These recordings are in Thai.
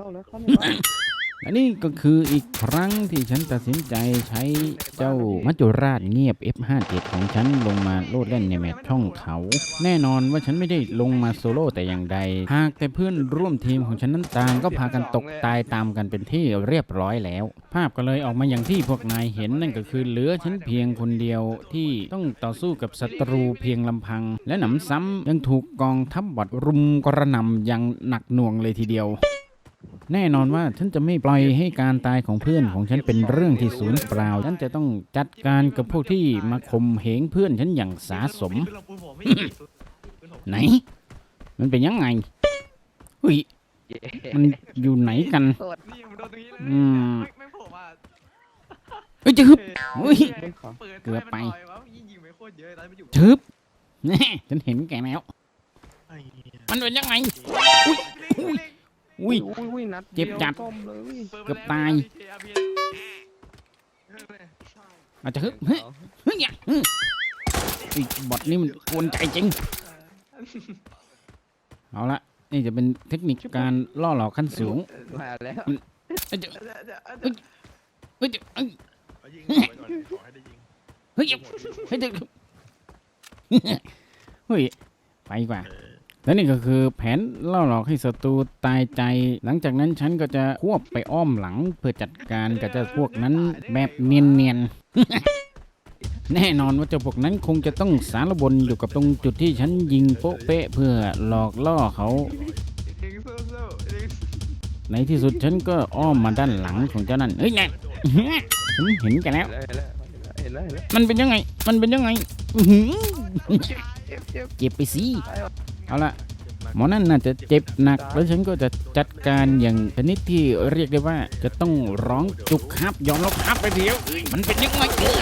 เข้าแล้วเข้าในบ้านและนี่ก็คืออีกครั้งที่ฉันตัดสินใจใช้เจ้ามัจจุราชเงียบ F57 ของฉันลงมาโลดเล่นในแมปช่องเขา แน่นอนว่าฉันไม่ได้ลงมาโซโล่แต่อย่างใด หากแต่เพื่อนร่วมทีมของฉันนั้นต่างก็พากันตกตายตามกันเป็นที่เรียบร้อยแล้ว ภาพก็เลยออกมาอย่างที่พวกนายเห็นนั่นก็คือเหลือฉันเพียงคนเดียวที่ต้องต่อสู้กับศัตรูเพียงลำพัง และหนำซ้ำยังถูกกองทัพบอดรุมกระหน่ำอย่างหนักหน่วงเลยทีเดียว แน่นอนว่าฉันจะไม่ปล่อยให้การตายของเพื่อนของฉันเป็นเรื่องที่สูญเปล่า ฉันจะต้องจัดการกับพวกที่มาข่มเหงเพื่อนฉันอย่างสาสมปืนลงปืนผมพี่ปืนปืนผมไหนมันเป็นยังไงเฮ้ยเย้มันอยู่ไหนกันนี่ผมโดนตรงนี้เลยอืมไม่ไม่ผมอะเฮ้ยจะฮึบเฮ้ยไม่ขอปืนเกือบไปม่มันลยวะยิงยิงไปโคตรเยอะแล้วมันอยู่ชึบแน่ฉันเห็นแกแล้วไอ้เหี้ยมันเป็นยังไงอุ้ย อุ้ยอุ้ย อุ้ยนัดเจ็บจัดส้มเลยเกือบตาย อาจจะฮึบเฮ้ยเฮ้ยเนี่ยอืมไอ้บอทนี่มันกวนใจจริง เอาละนี่จะเป็นเทคนิคการล่อหลอกขั้นสูงมาแล้วเอ้ยเดี๋ยวเฮ้ยเฮ้ยเดี๋ยวเฮ้ยเอายิงเอาไว้ก่อนขอให้ได้ยิงเฮ้ยเดี๋ยวเฮ้ยเดี๋ยวเฮ้ยไปดีกว่า เออ และนี่ก็คือแผนล่อหลอกให้ศัตรูตายใจ หลังจากนั้นฉันก็จะควบไปอ้อมหลังเพื่อจัดการกับเจ้าพวกนั้นแบบเนียนๆ แน่นอนว่าเจ้าพวกนั้นคงจะต้องสารบนอยู่กับตรงจุดที่ฉันยิงโป๊ะเป๊ะเพื่อหลอกล่อเขาเด็กสู้สู้เด็กในที่สุดฉันก็อ้อมมาด้านหลังของเจ้านั่นเฮ้ยแน่ฉันเห็นแกันแล้วเห็นแล้วเห็นแล้วเห็นแล้ว มันเป็นยังไง มันเป็นยังไงอื้อหือเจ็บเจ็บเจ็บไปสิตายว่ะ เอาละหมอนั่นน่าจะเจ็บหนัก แล้วฉันก็จะจัดการอย่างชนิดที่เรียกได้ว่า จะต้องร้องจุกครับยอมรับครับไปเดียวมันเป็นยังไงเออ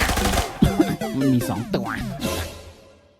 มันมีสองตัว